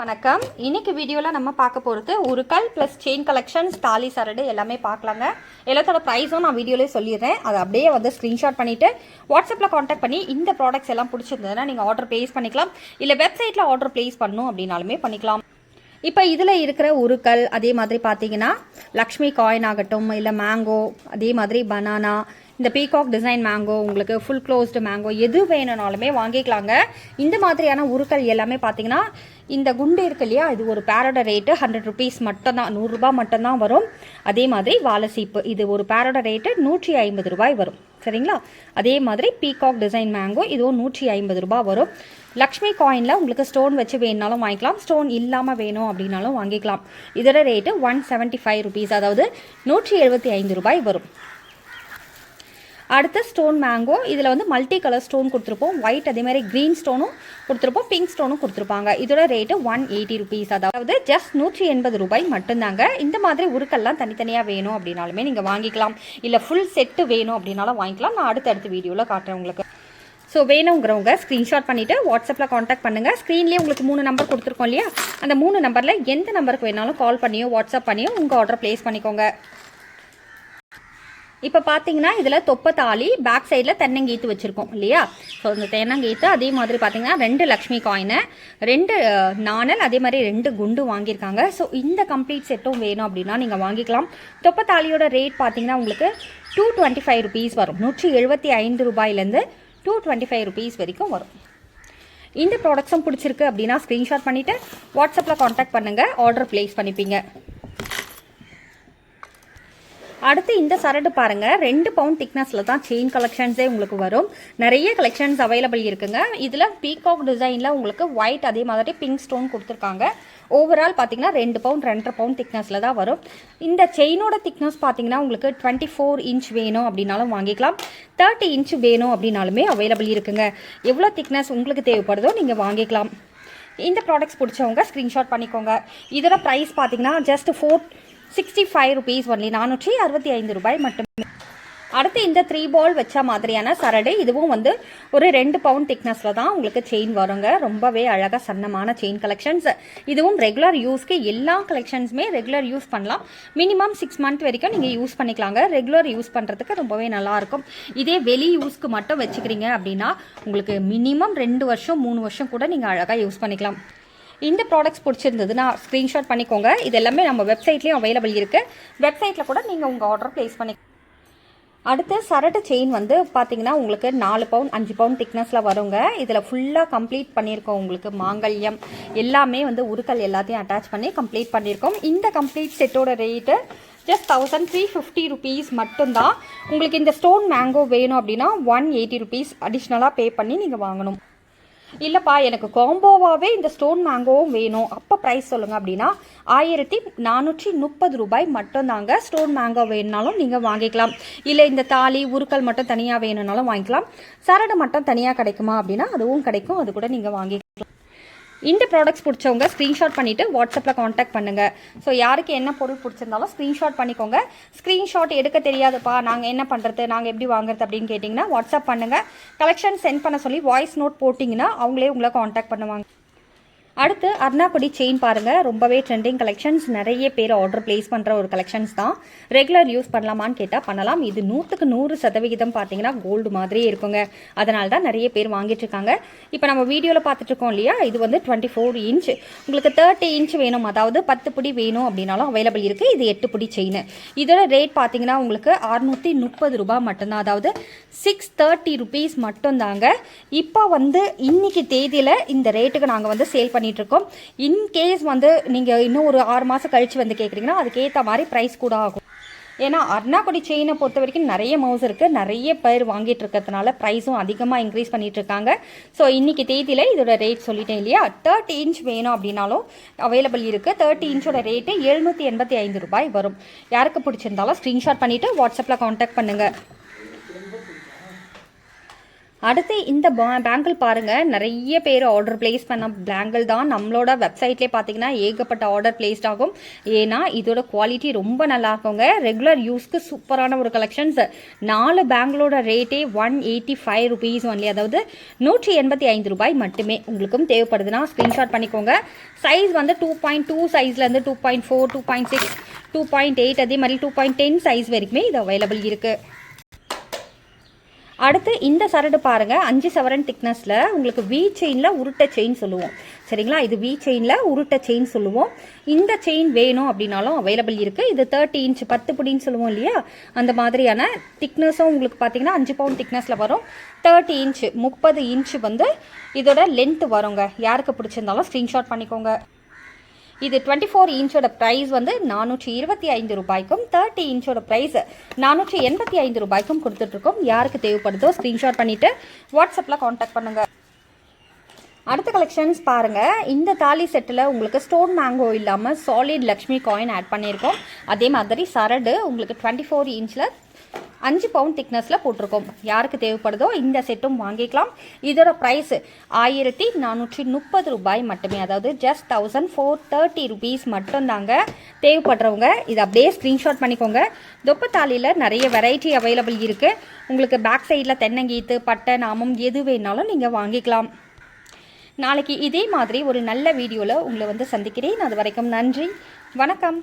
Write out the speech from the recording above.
வணக்கம். இன்னைக்கு வீடியோவில் நம்ம பார்க்க போகிறது உருக்கல் ப்ளஸ் செயின் கலெக்ஷன்ஸ் தாலி சரடு எல்லாமே பார்க்கலாங்க. எல்லாத்தோட ப்ரைஸும் நான் வீடியோலேயே சொல்லிடுறேன். அதை அப்படியே வந்து ஸ்க்ரீன்ஷாட் பண்ணிவிட்டு வாட்ஸ்அப்பில் காண்டாக்ட் பண்ணி இந்த ப்ராடக்ட்ஸ் எல்லாம் பிடிச்சிருந்ததுன்னா நீங்கள் ஆர்டர் ப்ளேஸ் பண்ணிக்கலாம். இல்லை வெப்சைட்டில் ஆர்டர் ப்ளேஸ் பண்ணணும் அப்படின்னாலுமே பண்ணிக்கலாம். இப்போ இதில் இருக்கிற உருக்கல் அதே மாதிரி பார்த்தீங்கன்னா லக்ஷ்மி காயின் ஆகட்டும் இல்லை மேங்கோ அதே மாதிரி பனானா இந்த பீகாக் டிசைன் மேங்கோ உங்களுக்கு ஃபுல் க்ளோஸ்டு மேங்கோ எது வேணும்னாலுமே வாங்கிக்கலாங்க. இந்த மாதிரியான உருக்கள் எல்லாமே பார்த்தீங்கன்னா இந்த குண்டு இருக்கு இல்லையா இது ஒரு பேரோட ரேட்டு ஹண்ட்ரட் ருபீஸ் மட்டும்தான் நூறுரூபா மட்டும்தான் வரும். அதே மாதிரி வாழைசீப்பு இது ஒரு பேரோட ரேட்டு நூற்றி ஐம்பது ரூபாய் வரும். சரிங்களா? அதே மாதிரி பீகாக் டிசைன் மேங்கோ இதுவும் நூற்றி ஐம்பது ரூபாய் வரும். லக்ஷ்மி காயினில் உங்களுக்கு ஸ்டோன் வச்சு வேணுனாலும் வாங்கிக்கலாம். ஸ்டோன் இல்லாமல் வேணும் அப்படின்னாலும் வாங்கிக்கலாம். இதோட rate one seventy five rupees அதாவது நூற்றி எழுபத்தி ஐந்து ரூபாய் வரும். அடுத்து ஸ்டோன் மேங்கோ இதில் வந்து மல்டி கலர் ஸ்டோன் கொடுத்துருப்போம் ஒயிட் அதேமாதிரி க்ரீன் ஸ்டோனும் கொடுத்துருப்போம். பிங்க் ஸ்டோனும் கொடுத்துருப்பாங்க. இதோட ரேட்டு ஒன் எயிட்டி ருபீஸ் அதாவது ஜஸ்ட் நூற்றி எண்பது ரூபாய் மட்டும்தாங்க. இந்த மாதிரி உருக்கெல்லாம் தனித்தனியாக வேணும் அப்படின்னாலுமே நீங்கள் வாங்கிக்கலாம். இல்லை ஃபுல் செட்டு வேணும் அப்படின்னாலும் வாங்கிக்கலாம். நான் அடுத்தடுத்த வீடியோவில் காட்டுறேன் உங்களுக்கு. ஸோ வேணுங்கிறவங்க ஸ்க்ரீன்ஷாட் பண்ணிவிட்டு வாட்ஸ்அப்பில் காண்டாக்ட் பண்ணுங்கள் ஸ்க்ரீன்லேயே உங்களுக்கு மூணு நம்பர் கொடுத்துருக்கோம் இல்லையா? அந்த மூணு நம்பரில் எந்த நம்பருக்கு வேணாலும் கால் பண்ணியோ வாட்ஸ்அப் பண்ணியோ உங்கள் ஆர்டர் ப்ளேஸ் பண்ணிக்கோங்க. இப்போ பார்த்தீங்கன்னா இதில் தொப்பை தாலி பேக் சைடில் தென்னங்கீத்து வச்சுருக்கோம் இல்லையா? ஸோ இந்த தென்னங்கீத்து அதே மாதிரி பார்த்தீங்கன்னா ரெண்டு லக்ஷ்மி காயினு ரெண்டு நாணல் அதே மாதிரி ரெண்டு குண்டு வாங்கியிருக்காங்க. ஸோ இந்த கம்ப்ளீட் செட்டும் வேணும் அப்படின்னா நீங்கள் வாங்கிக்கலாம். தொப்பை தாலியோட ரேட் பார்த்தீங்கன்னா உங்களுக்கு டூ டுவெண்ட்டி ஃபைவ் ருபீஸ் வரும். நூற்றி எழுபத்தி ஐந்து ரூபாயிலேருந்து டூ டுவெண்ட்டி ஃபைவ் ருபீஸ் வரைக்கும் வரும். இந்த ப்ராடக்ட்ஸும் பிடிச்சிருக்கு அப்படின்னா ஸ்க்ரீன்ஷாட் பண்ணிவிட்டு வாட்ஸ்அப்பில் காண்டாக்ட் பண்ணுங்கள் ஆர்டர் ப்ளேஸ் பண்ணிப்பீங்க. அடுத்து இந்த சரடு பாருங்க. ரெண்டு பவுண்ட் திக்னஸில் தான் செயின் கலெக்ஷன்ஸே உங்களுக்கு வரும். நிறைய கலெக்ஷன்ஸ் அவைலபிள் இருக்குங்க. இதில் பீகாக் டிசைனில் உங்களுக்கு ஒயிட் அதே மாதிரி பிங்க் ஸ்டோன் கொடுத்துருக்காங்க. ஓவரால் பார்த்தீங்கன்னா ரெண்டு பவுண்ட் ரெண்டரை பவுண்ட் திக்னஸில் தான் வரும். இந்த செயினோட திக்னஸ் பார்த்தீங்கன்னா உங்களுக்கு டுவெண்ட்டி ஃபோர் இன்ச் வேணும் அப்படின்னாலும் வாங்கிக்கலாம். தேர்ட்டி இன்ச் வேணும் அப்படின்னாலுமே அவைலபிள் இருக்குங்க. எவ்வளோ திக்னஸ் உங்களுக்கு தேவைப்படுதோ நீங்கள் வாங்கிக்கலாம். இந்த ப்ராடக்ட்ஸ் பிடிச்சவங்க ஸ்க்ரீன்ஷாட் பண்ணிக்கோங்க. இதோட ப்ரைஸ் பார்த்தீங்கன்னா just four sixty five rupees only நானூற்றி அறுபத்தி ஐந்து ரூபாய் மட்டுமே. அடுத்து இந்த த்ரீ பால் வச்ச மாதிரியான சரடு இதுவும் வந்து ஒரு ரெண்டு பவுண்ட் திக்னஸில் தான் உங்களுக்கு செயின் வருங்க. ரொம்பவே அழகாக சன்னமான செயின் கலெக்ஷன்ஸ் இதுவும் ரெகுலர் யூஸ்க்கு எல்லா கலெக்ஷன்ஸுமே ரெகுலர் யூஸ் பண்ணலாம். மினிமம் சிக்ஸ் மந்த் வரைக்கும் நீங்கள் யூஸ் பண்ணிக்கலாங்க. ரெகுலர் யூஸ் பண்ணுறதுக்கு ரொம்பவே நல்லாயிருக்கும் இதே வெளி யூஸ்க்கு மட்டும் வச்சுக்கிறீங்க அப்படின்னா உங்களுக்கு மினிமம் ரெண்டு வருஷம் மூணு வருஷம் கூட நீங்கள் அழகாக யூஸ் பண்ணிக்கலாம். இந்த ப்ராடக்ட்ஸ் பிடிச்சிருந்ததுன்னா ஸ்க்ரீன்ஷாட் பண்ணிக்கோங்க. இது எல்லாமே நம்ம வெப்சைட்லேயும் அவைலபிள் இருக்குது வெப்சைட்டில் கூட நீங்கள் உங்கள் ஆர்டர் ப்ளேஸ் பண்ணி அடுத்து சரட்டு செயின் வந்து பார்த்தீங்கன்னா உங்களுக்கு நாலு பவுண்ட் அஞ்சு பவுண்ட் திக்னஸில் வருங்க. இதில் ஃபுல்லாக கம்ப்ளீட் பண்ணியிருக்கோம் உங்களுக்கு மாங்கல்யம். எல்லாமே வந்து உருக்கல் எல்லாத்தையும் அட்டாச் பண்ணி கம்ப்ளீட் பண்ணியிருக்கோம். இந்த கம்ப்ளீட் செட்டோட rate just thousand three fifty rupees மட்டும்தான். உங்களுக்கு இந்த ஸ்டோன் மேங்கோ வேணும் அப்படின்னா ஒன் எயிட்டி ருபீஸ் அடிஷ்னலாக பே பண்ணி நீங்கள் வாங்கணும். இல்லைப்பா எனக்கு காம்போவாகவே இந்த ஸ்டோன் மேங்கோவும் வேணும். அப்போ ப்ரைஸ் சொல்லுங்கள் அப்படின்னா ஆயிரத்தி நானூற்றி முப்பது ரூபாய் மட்டும்தாங்க ஸ்டோன் மேங்கோ வேணுனாலும் நீங்கள் வாங்கிக்கலாம். இல்லை இந்த தாலி உருக்கல் மட்டும் தனியாக வேணும்னாலும் வாங்கிக்கலாம். சரடு மட்டும் தனியாக கிடைக்குமா அப்படின்னா அதுவும் கிடைக்கும். அது கூட நீங்கள் வாங்கிக்கலாம். இந்த ப்ராடக்ட்ஸ் பிடிச்சவங்க ஸ்க்ரீன்ஷாட் பண்ணிவிட்டு வாட்ஸ்அப்பில் காண்டாக்ட் பண்ணுங்கள் ஸோ யாருக்கு என்ன பொருள் பிடிச்சிருந்தாலும் ஸ்க்ரீன்ஷாட் பண்ணிக்கோங்க. ஸ்க்ரீன்ஷாட் எடுக்க தெரியாதுப்பா நாங்கள் என்ன பண்ணுறது நாங்கள் எப்படி வாங்குறது அப்படின்னு கேட்டிங்கன்னா வாட்ஸ்அப் பண்ணுங்கள் கலெக்ஷன் சென்ட் பண்ண சொல்லி வாய்ஸ் நோட் போட்டிங்கன்னா அவங்களே உங்களை காண்டாக்ட் பண்ணுவாங்க. அடுத்து அர்ணாக்குடி செயின் பாருங்க. ரொம்பவே ட்ரெண்டிங் கலெக்ஷன்ஸ் நிறைய பேர் ஆர்டர் பிளேஸ் பண்ணுற ஒரு கலெக்ஷன்ஸ் தான். ரெகுலர் யூஸ் பண்ணலாமான்னு கேட்டால் பண்ணலாம். இது நூற்றுக்கு நூறு சதவிகிதம் பார்த்தீங்கன்னா கோல்டு மாதிரியே இருக்குங்க. அதனால தான் நிறைய பேர் வாங்கிட்டு இருக்காங்க. இப்போ நம்ம வீடியோவில் பார்த்துட்டு இருக்கோம் இல்லையா? இது வந்து டுவெண்ட்டி ஃபோர் இன்ச் உங்களுக்கு தேர்ட்டி இன்ச் வேணும். அதாவது பத்து பிடி வேணும் அப்படின்னாலும் அவைலபிள் இருக்குது இது எட்டு பிடி செயின் இதோட ரேட் பார்த்தீங்கன்னா உங்களுக்கு அறுநூற்றி முப்பது ரூபாய் மட்டும்தான். அதாவது சிக்ஸ் தேர்ட்டி ருபீஸ் மட்டும்தாங்க. இப்போ வந்து இன்னைக்கு தேதியில் இந்த ரேட்டுக்கு நாங்கள் வந்து சேல் பண்ணி பண்ணிகிட்ருக்கோம் இன்கேஸ் வந்து நீங்கள் இன்னும் ஒரு ஆறு மாதம் கழிச்சு வந்து கேட்குறீங்கன்னா அதுக்கேற்ற மாதிரி ப்ரைஸ் கூட ஆகும். ஏன்னா அருணாக்குடி செயினை பொறுத்த வரைக்கும் நிறைய மவுஸ் இருக்குது நிறைய பேர் வாங்கிட்டு இருக்கிறதுனால ப்ரைஸும் அதிகமாக இன்க்ரீஸ் பண்ணிகிட்டு இருக்காங்க ஸோ இன்றைக்கி தேதியில் இதோட ரேட் சொல்லிட்டேன் இல்லையா? தேர்ட்டி இன்ச் வேணும் அப்படின்னாலும் அவைலபிள் இருக்குது தேர்ட்டி இன்ச்சோட ரேட்டு எழுநூற்றி எண்பத்தி ஐந்து ரூபாய் வரும். யாருக்கு பிடிச்சிருந்தாலும் ஸ்க்ரீன்ஷாட் பண்ணிவிட்டு வாட்ஸ்அப்பில் காண்டாக்ட் பண்ணுங்கள் அடுத்து இந்த பேங்கிள் பாருங்கள் நிறைய பேர் ஆர்டர் பிளேஸ் பண்ண பேங்கிள் தான். நம்மளோட வெப்சைட்லேயே பார்த்தீங்கன்னா ஏகப்பட்ட ஆர்டர் பிளேஸ்ட் ஆகும். ஏன்னா இதோட குவாலிட்டி ரொம்ப நல்லா இருக்குங்க ரெகுலர் யூஸ்க்கு சூப்பரான ஒரு கலெக்ஷன்ஸ் நாலு பேங்கிளோட ரேட்டே one eighty five rupees only அதாவது நூற்றி எண்பத்தி ஐந்து ரூபாய் மட்டுமே உங்களுக்கும் தேவைப்படுதுன்னா ஸ்க்ரீன்ஷாட் பண்ணிக்கோங்க. சைஸ் வந்து two point two சைஸ்லேருந்து two point four two point six two point eight அதே மாதிரி டூ பாயிண்ட் டென் சைஸ் வரைக்குமே இது அவைலபிள் இருக்குது அடுத்து இந்த சரடு பாருங்கள் அஞ்சு சவரன் திக்னஸில் உங்களுக்கு வி செயினில் உருட்ட செயின் சொல்லுவோம். சரிங்களா? இது வி செயினில் உருட்ட செயின் சொல்லுவோம். இந்த செயின் வேணும் அப்படின்னாலும் அவைலபிள் இருக்குது இது தேர்ட்டி இன்ச் பத்து புடின்னு சொல்லுவோம் இல்லையா? அந்த மாதிரியான திக்னஸும் உங்களுக்கு பார்த்தீங்கன்னா அஞ்சு பவுண்ட் திக்னஸில் வரும். தேர்ட்டி இன்ச் முப்பது இன்ச் வந்து இதோட லென்த் வருங்க. யாருக்கு பிடிச்சிருந்தாலும் ஸ்க்ரீன்ஷாட் பண்ணிக்கோங்க. இது டுவெண்ட்டி ஃபோர் இன்ச்சோட ப்ரைஸ் வந்து நானூற்றி இருபத்தி ஐந்து ரூபாய்க்கும் தேர்ட்டி இன்ச்சோட ப்ரைஸ் நானூற்றி எண்பத்தி ஐந்து ரூபாய்க்கும் கொடுத்துட்ருக்கோம். யாருக்கு தேவைப்படுதோ ஸ்க்ரீன்ஷாட் பண்ணிவிட்டு வாட்ஸ்அப்பில் காண்டாக்ட் பண்ணுங்கள் அடுத்த கலெக்ஷன்ஸ் பாருங்கள் இந்த தாலி செட்டில் உங்களுக்கு ஸ்டோன் மேங்கோ இல்லாமல் சாலிட் லக்ஷ்மி காயின் ஆட் பண்ணியிருக்கோம். அதே மாதிரி சரடு உங்களுக்கு டுவெண்ட்டி ஃபோர் இன்ச்சில் அஞ்சு பவுண்ட் திக்னஸில் போட்டிருக்கோம். யாருக்கு தேவைப்படுதோ இந்த செட்டும் வாங்கிக்கலாம். இதோட ப்ரைஸ் ஆயிரத்தி நானூற்றி முப்பது ரூபாய் மட்டுமே. அதாவது just thousand four thirty rupees மட்டும்தாங்க தேவைப்படுறவங்க. இதை அப்படியே ஸ்க்ரீன்ஷாட் பண்ணிக்கோங்க. தொப்பத்தாலியில் நிறைய வெரைட்டி அவைலபிள் இருக்குது உங்களுக்கு பேக் சைடில் தென்னங்கீத்து பட்டை நாமம் எது வேணாலும் நீங்கள் வாங்கிக்கலாம். நாளைக்கு இதே மாதிரி ஒரு நல்ல வீடியோவில் உங்களை வந்து சந்திக்கிறேன். அது வரைக்கும் நன்றி. வணக்கம்.